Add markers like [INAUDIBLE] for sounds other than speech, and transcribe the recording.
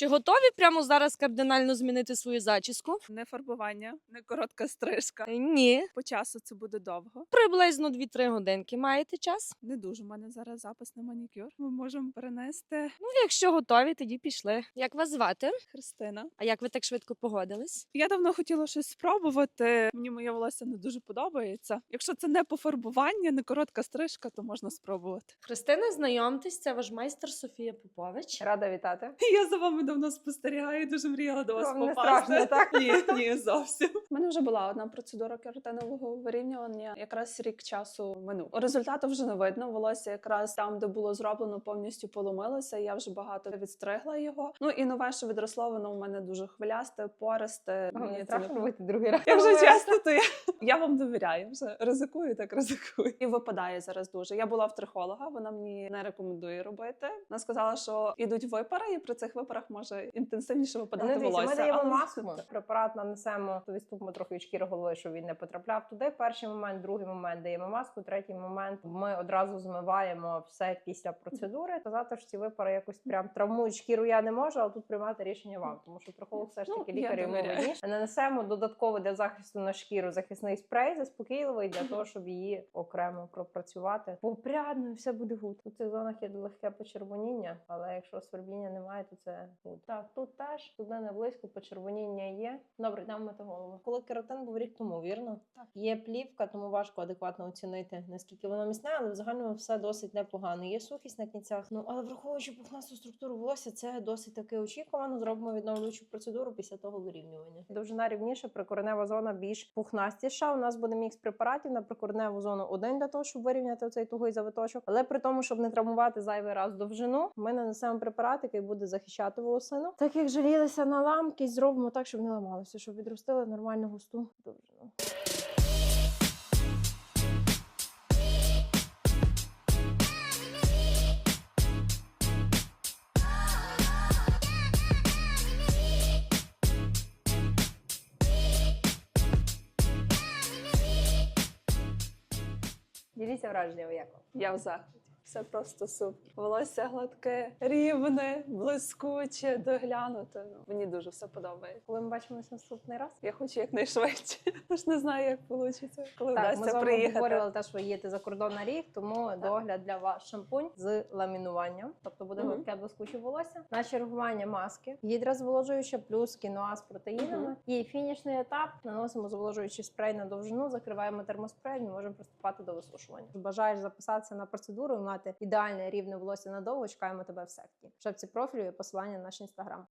Чи готові прямо зараз кардинально змінити свою зачіску? Не фарбування, не коротка стрижка. Е, Ні. По часу це буде довго. Приблизно 2-3 годинки маєте час. Не дуже. У мене зараз запис на манікюр. Ми можемо перенести Ну, якщо готові, тоді пішли. Як вас звати? Христина. А як ви так швидко погодились? Я давно хотіла щось спробувати. Мені моє волосся не дуже подобається. Якщо це не пофарбування, не коротка стрижка, то можна спробувати. Христина, знайомтесь, це ваш майстер Софія Попович. Рада вітати. [LAUGHS] Я за вами давно спостерігаю, дуже мріяла до вас Вам не попасти. страшно, так? Ні, ні, зовсім. У мене вже була одна процедура кератинового вирівнювання. Якраз рік часу минув. Результату вже не видно. Волосся якраз там, де було зроблено, повністю поломилося. Я вже багато відстригла його. Ну і нове, що відросло, воно у мене дуже хвилясте, пористе. Мені не це страшно вийти другий раз. Я вже чесно, то я, я вам довіряю. Вже ризикую, так ризикую. І випадає зараз дуже. Я була в трихолога, вона мені не рекомендує робити. Вона сказала, що ідуть випари, і при цих випарах може інтенсивніше випадати Ну, волосся. ми даємо маску, препарат нанесемо, то відступимо трохи від шкіри голови, щоб він не потрапляв туди. Перший момент, другий момент даємо маску, третій момент ми одразу змиваємо все після процедури. Сказати, що ці випари якось прям травмують шкіру, я не можу, але тут приймати рішення вам, тому що трохолог все ж Ну, таки я лікар йому. Нанесемо додатково для захисту на шкіру захисний спрей заспокійливий для того, щоб її окремо пропрацювати. Попрядно і все буде гуд. У цих зонах є легке почервоніння, але якщо свербіння немає, то це гуд. Так, тут теж туди не близько, почервоніння є. Добре, йдемо мити голову. Коли кератин був рік тому, вірно? Так. Є плівка, тому важко адекватно оцінити, наскільки воно міцне, але в загальному все досить непогано. Є сухість на кінцях. Ну але враховуючи пухнасту структуру волосся, це досить таки очікувано. Зробимо відновлюючу процедуру після того вирівнювання. Довжина рівніша, прикоренева зона більш пухнастіша. У нас буде мікс препаратів на прикореневу зону один для того, щоб вирівняти оцей тугий завиточок. Але при тому, щоб не травмувати зайвий раз довжину, ми нанесемо препарат, який буде захищати волосину. Так як жалілися на ламки, зробимо так, щоб не ламалося, щоб відростили нормальну густу довжину. Діліться враженнями, як вам? Я в захваті. Все просто супер. Волосся гладке, рівне, блискуче, доглянуте. Ну, мені дуже все подобається. Коли ми бачимося наступний раз. Я хочу якнайшвидше. [LAUGHS] Тож не знаю, як вийде, коли Так, ми з вами приїхати. обговорювали те, що ви їдете за кордон на рік, тому догляд для вас шампунь з ламінуванням, тобто буде Мгм. гладке блискуче волосся. На чергування маски, гідрозволожуюча плюс кіноа з протеїнами. Мгм. І фінішний етап наносимо зволожуючий спрей на довжину, закриваємо термоспреєм і можемо приступати до висушування. Бажаєш записатися на процедуру і мати ідеальне рівне волосся надовго. Чекаємо тебе в секті. В шапці профілю є посилання на наш інстаграм.